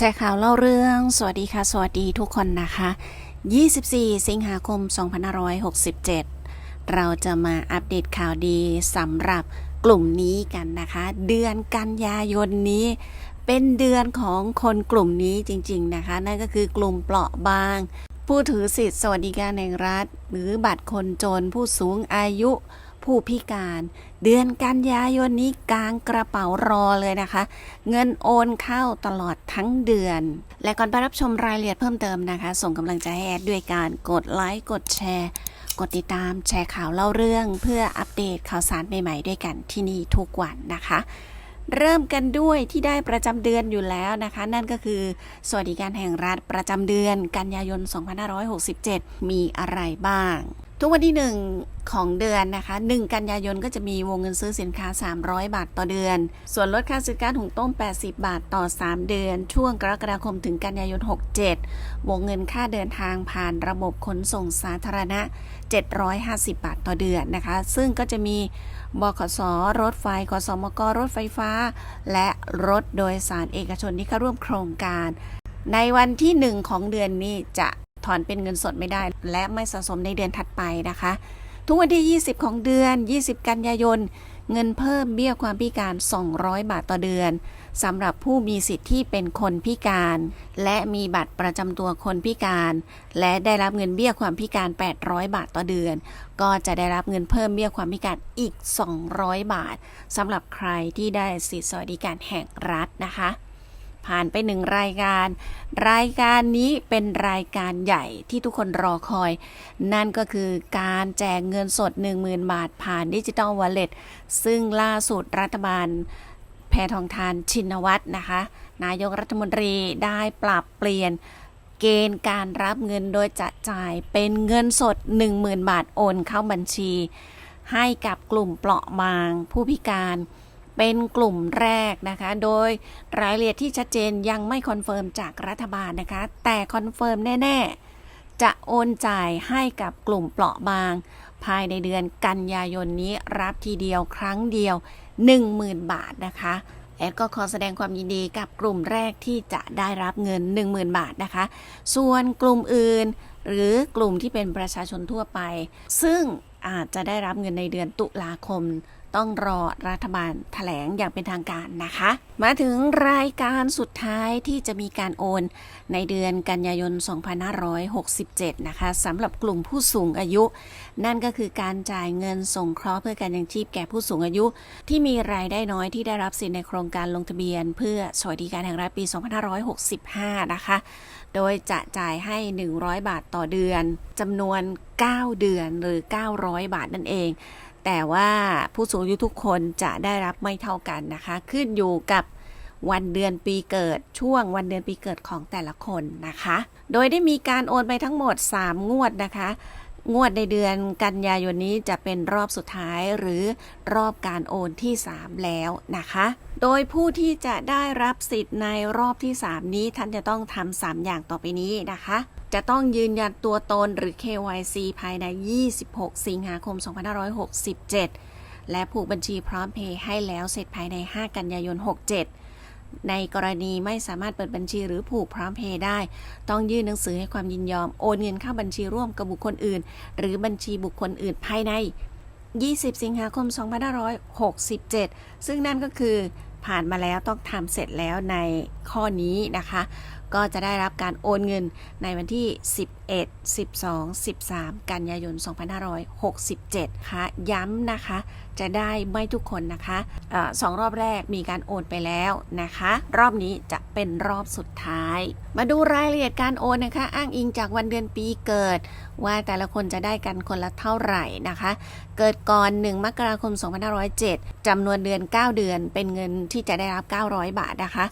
ชร์ข่าวเล่าเรื่อง สวัสดีค่ะ สวัสดีทุกคนนะคะ 24 สิงหาคม 2567 เราจะมาอัปเดตข่าวดีสำหรับกลุ่มนี้กันนะคะ เดือนกันยายนนี้ เป็นเดือนของคนกลุ่มนี้จริง ๆนะคะ นั่นก็คือกลุ่มเปราะบาง ผู้ถือสิทธิสวัสดิการแห่งรัฐ หรือบัตรคนจนผู้สูงอายุ ผู้พิการ เดือนกันยายนนี้กลางกระเป๋ารอเลยนะคะ เงินโอนเข้าตลอดทั้งเดือน และก่อนไปรับชมรายละเอียดเพิ่มเติมนะคะ ส่งกำลังใจให้แอดด้วยการกดไลค์กดแชร์ กดติดตามแชร์ข่าวเล่าเรื่อง เพื่ออัปเดตข่าวสารใหม่ๆด้วยกันที่นี่ทุกวันนะคะเริ่มกันด้วยที่ได้ประจำเดือนอยู่แล้วนะคะ นั่นก็คือสวัสดิการแห่งรัฐประจำเดือนกันยายน 2567 มีอะไรบ้าง ทุกวันที่ 1 ของเดือนนะคะ 1 กันยายนก็จะมีวงเงินซื้อสินค้า 300 บาทต่อเดือน ส่วนลดค่าซื้อก๊าซหุงต้ม 80 บาทต่อ 3 เดือน ช่วงกรกฎาคมถึงกันยายน 67 วงเงินค่าเดินทางผ่านระบบขนส่งสาธารณะ 750 บาทต่อเดือนนะคะ ซึ่งก็จะมีบขส รถไฟขสมก รถไฟฟ้า และรถโดยสารเอกชนที่เข้าร่วมโครงการ ในวันที่ 1 ของเดือนนี้จะ ถอนเป็นเงินสดไม่ได้ และไม่สะสมในเดือนถัดไปนะคะ ทุกวันที่ 20 ของเดือน 20 กันยายน เงินเพิ่มเบี้ยความพิการ 200 บาทต่อเดือนสำหรับผู้มีสิทธิ์ที่เป็นคนพิการ และมีบัตรประจำตัวคนพิการ และได้รับเงินเบี้ยความพิการ 800 บาทต่อเดือน ก็จะได้รับเงินเพิ่มเบี้ยความพิการอีก 200 บาทสำหรับใครที่ได้สิทธิสวัสดิการแห่งรัฐนะคะ ผ่านไปหนึ่งรายการ รายการนี้เป็นรายการใหญ่ที่ทุกคนรอคอย นั่นก็คือการแจกเงินสด 10,000 บาทผ่านดิจิ t a ลวอลเล็ตซึ่งล่าสุดรัฐบาลแพทองทานชินวัตรนะคะ นายกรัฐมนตรีได้ปรับเปลี่ยนเกณฑ์การรับเงินโดยจะจ่ายเป็นเงินสด 10,000 บาทโอนเข้าบัญชี ให้กับกลุ่มเปราะบางผู้พิการ เป็นกลุ่มแรกนะคะ โดยรายละเอียดที่ชัดเจนยังไม่คอนเฟิร์มจากรัฐบาลนะคะ แต่คอนเฟิร์มแน่ ๆ จะโอนจ่ายให้กับกลุ่มเปราะบาง ภายในเดือนกันยายนนี้รับทีเดียวครั้งเดียว 10,000 บาทนะคะแอดก็ขอแสดงความยินดีกับกลุ่มแรกที่จะได้รับเงิน 10,000 บาทนะคะ ส่วนกลุ่มอื่น หรือกลุ่มที่เป็นประชาชนทั่วไป ซึ่งอาจจะได้รับเงินในเดือนตุลาคม ต้องรอรัฐบาลแถลงอย่างเป็นทางการนะคะ มาถึงรายการสุดท้ายที่จะมีการโอนในเดือนกันยายน 2567 นะคะสำหรับกลุ่มผู้สูงอายุ นั่นก็คือการจ่ายเงินส่งเคราะห์เพื่อการยังชีพแก่ผู้สูงอายุ ที่มีรายได้น้อยที่ได้รับสิทธิในโครงการลงทะเบียน เพื่อสวัสดิการแห่งรัฐปี 2565 นะคะ โดยจะจ่ายให้ 100 บาทต่อเดือนจำนวน 9 เดือนหรือ 900 บาทนั่นเอง แต่ว่าผู้สูงอายุทุกคนจะได้รับไม่เท่ากันนะคะ ขึ้นอยู่กับวันเดือนปีเกิดช่วงวันเดือนปีเกิดของแต่ละคนนะคะ โดยได้มีการโอนไปทั้งหมด 3 งวดนะคะ งวดในเดือนกันยายนนี้จะเป็นรอบสุดท้ายหรือรอบการโอนที่ 3 แล้วนะคะ โดยผู้ที่จะได้รับสิทธิ์ในรอบที่ 3 นี้ท่านจะต้องทำ3อย่างต่อไปนี้นะคะ จะต้องยืนยันตัวตนหรือ KYC ภายใน 26 สิงหาคม 2567 และผูกบัญชีพร้อมเพย์ให้แล้วเสร็จภายใน 5 กันยายน 67 ในกรณีไม่สามารถเปิดบัญชีหรือผูกพร้อมเพย์ได้ ต้องยื่นหนังสือให้ความยินยอม โอนเงินเข้าบัญชีร่วมกับบุคคลอื่น หรือบัญชีบุคคลอื่นภายใน 20 สิงหาคม 2567 ซึ่งนั่นก็คือ ผ่านมาแล้วต้องทำเสร็จแล้วในข้อนี้นะคะ ก็จะได้รับการโอนเงินในวันที่ 11 12 13 กันยายน 2567 ค่ะ ย้ำนะคะ จะได้ไม่ทุกคนนะคะออสองรอบแรกมีการโอนไปแล้วนะคะ รอบนี้จะเป็นรอบสุดท้าย มาดูรายละเอียดการโอนนะคะ อ้างอิงจากวันเดือนปีเกิด ว่าแต่ละคนจะได้กันคนละเท่าไหร่นะคะ เกิดก่อน 1 มกราคม 2507 จำนวนเดือน 9 เดือน เป็นเงินที่จะได้รับ 900 บาทนะคะ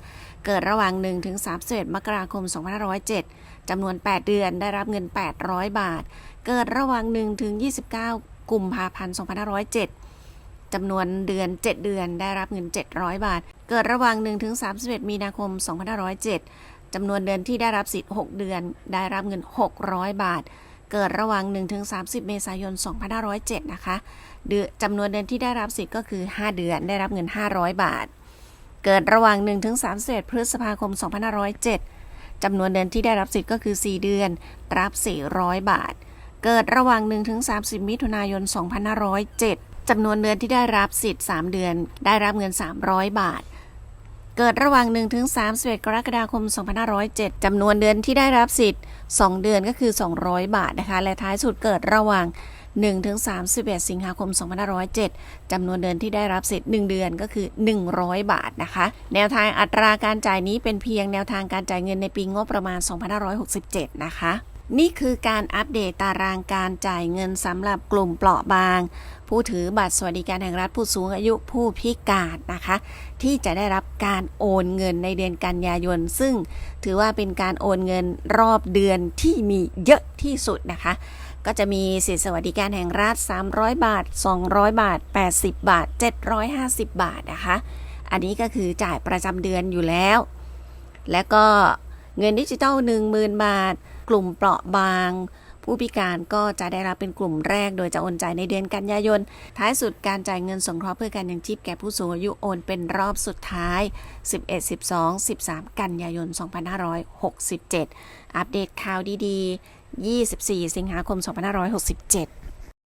เกิดระหว่าง1ถึง31มกราคม 2507 จำนวน 8 เดือน ได้รับเงิน 800 บาท เกิดระหว่าง1ถึง29 กุมภาพันธ์ 2507 จำนวนเดือน 7 เดือน ได้รับเงิน 700 บาท เกิดระหว่าง1ถึง31 มีนาคม 2507 จำนวนเดือนที่ได้รับสิทธิ์ 6 เดือน ได้รับเงิน 600 บาท เกิดระหว่าง1ถึง30 เมษายน 2507 นะคะเดือนจำนวนเดือนที่ได้รับสิทธิ์ก็คือ 5 เดือนได้รับเงิน 500 บาท เกิดระหว่าง 1-31 พฤษภาคม 2507 จำนวนเดือนที่ได้รับสิทธิ์ก็คือ 4 เดือน รับ 400 บาท เกิดระหว่าง 1-30 มิถุนายน 2507 จำนวนเดือนที่ได้รับสิทธิ์ 3 เดือน ได้รับเงิน 300 บาท เกิดระหว่าง1-31 กรกฎาคม 2507 จำนวนเดือนที่ได้รับสิทธิ์ 2 เดือนก็คือ 200 บาทนะคะ และท้ายสุดเกิดระหว่าง1-31 สิงหาคม 2507 จำนวนเดือนที่ได้รับสิทธิ์ 1 เดือนก็คือ 100 บาทนะคะ แนวทางอัตราการจ่ายนี้เป็นเพียงแนวทางการจ่ายเงินในปีงบประมาณ 2567 นะคะ นี่คือการอัปเดตตารางการจ่ายเงินสำหรับกลุ่มเปราะบาง ผู้ถือบัตรสวัสดิการแห่งรัฐผู้สูงอายุผู้พิการนะคะ ที่จะได้รับการโอนเงินในเดือนกันยายน ซึ่งถือว่าเป็นการโอนเงินรอบเดือนที่มีเยอะที่สุดนะคะ ก็จะมีสิทธิสวัสดิการแห่งรัฐ 300 บาท 200 บาท 80 บาท 750 บาทนะคะ อันนี้ก็คือจ่ายประจำเดือนอยู่แล้ว และก็ เงินดิจิทัล10,000 บาท กลุ่มเปราะบาง ผู้พิการก็จะได้รับเป็นกลุ่มแรก โดยจะโอนจ่ายในเดือนกันยายน ท้ายสุดการจ่ายเงินสงเคราะห์เพื่อการยังชีพแก่ผู้สูงอายุโอนเป็นรอบสุดท้าย 11 12 13 กันยายน 2567 อัปเดตข่าวดีๆ 24 สิงหาคม 2567